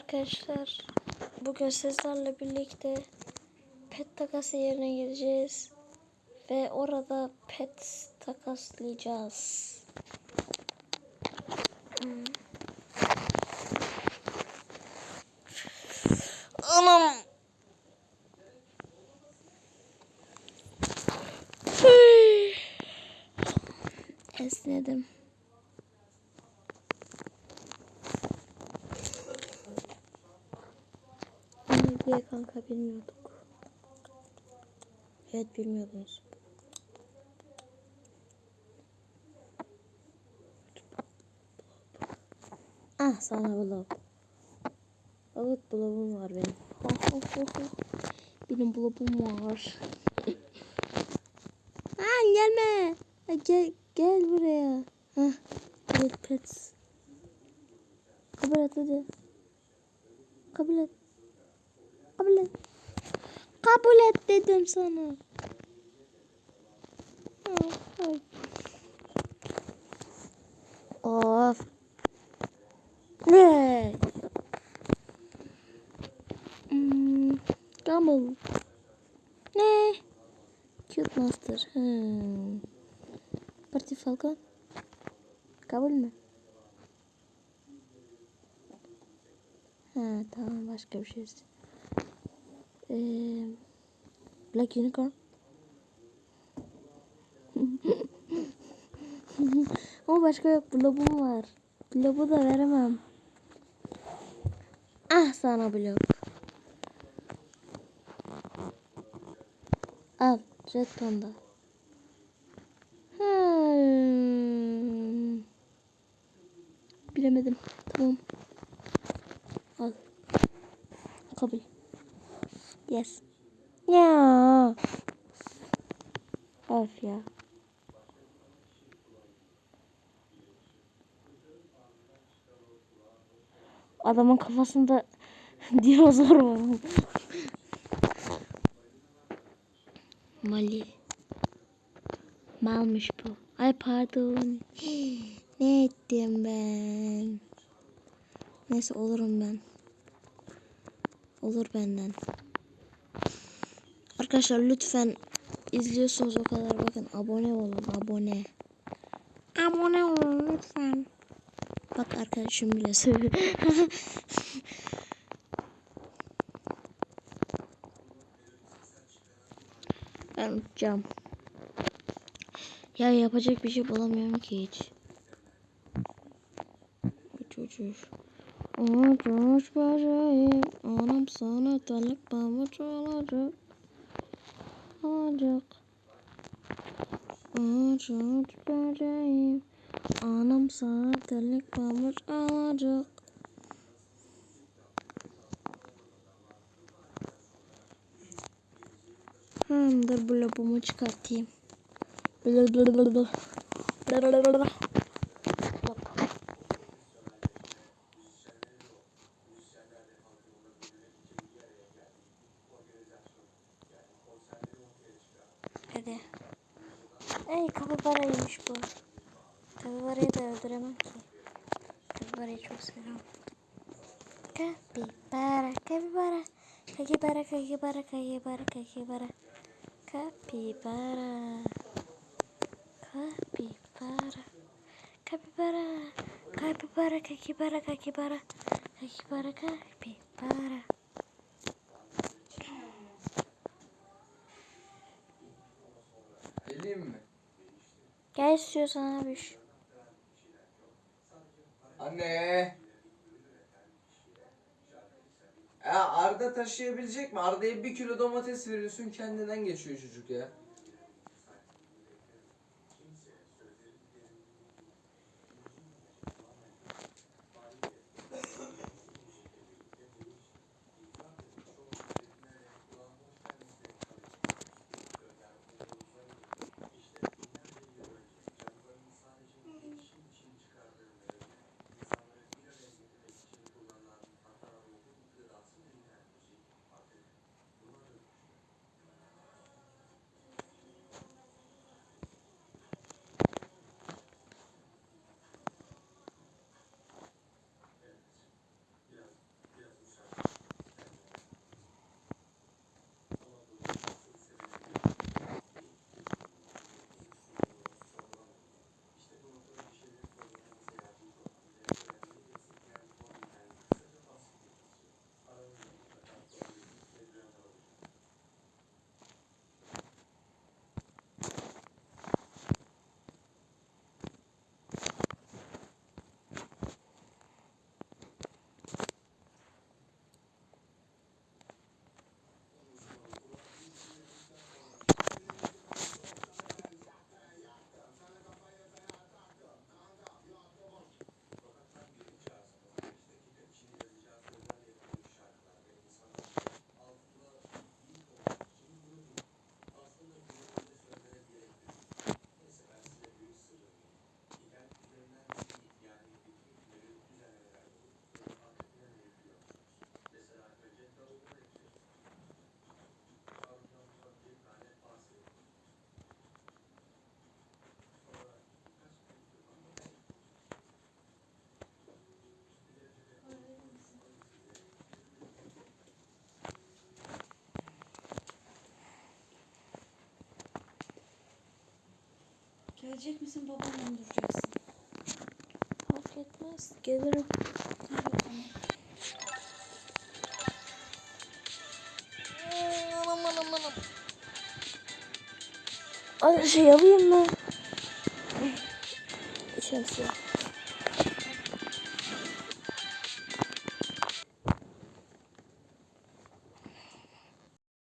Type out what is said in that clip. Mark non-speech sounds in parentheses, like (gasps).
arkadaşlar. Bugün sizlerle birlikte pet takası yerine gideceğiz. Ve orada pet takaslayacağız. Hmm. Anam. Esnedim. Ne diye kanka bilmiyorduk. Evet bilmiyordunuz. Ah sana blog. Evet blogum var benim. benim blogum var. (laughs) Lan gelme. Gel, gel buraya. Hah. Get pets. Kabul et hadi. Kabul et. Kabul et. Kabul et dedim sana. Of. Ne? Hmm, Gumball. Ne? Cute Master. Hmm. Parti Falcon. Kabul mü? Ha tamam başka bir şey. iste- Ee, Black Unicorn. Ama başka yok. Blobum var. Blobu da veremem. Ah sana blok. Al. Jetonda. Hmm. Bilemedim. Tamam. Al. Kabul. Yes. Ya. Of ya. Adamın kafasında (laughs) dinozor var. Mali. Malmış bu. Ay pardon. (gasps) ne ettim ben? Neyse olurum ben. Olur benden. Arkadaşlar lütfen izliyorsunuz o kadar bakın abone olun abone. Abone olun lütfen. Bak arkadaşım bile söylüyor. (laughs) ben uçacağım. Ya yapacak bir şey bulamıyorum ki hiç. Uç uç uç. Uç uç bacayım. Anam sana telik pamuç olacak. Olacak. Uç bacayım. Anam sana telik pamuç alacak. Hmm, dur bu lobumu çıkartayım. Blı blı Ey kapibaraymış bu. Kapibarayı da öldüremem ki. Kapibarayı çok seviyorum. Kapibara, kapibara. Kakibara, kakibara, kakibara, kakibara. Kapibara. Kapibara. Kapibara. Kapibara, kakibara, kakibara. Kakibara, kapibara. Geleyim mi? Gel istiyorsan abi. Anne. Ya Arda taşıyabilecek mi? Arda'ya bir kilo domates veriyorsun kendinden geçiyor çocuk ya. Gelecek misin babamla mı duracaksın? Fark etmez. Gelirim. Hadi bakalım. Hadi şey yapayım mı? İçerisi.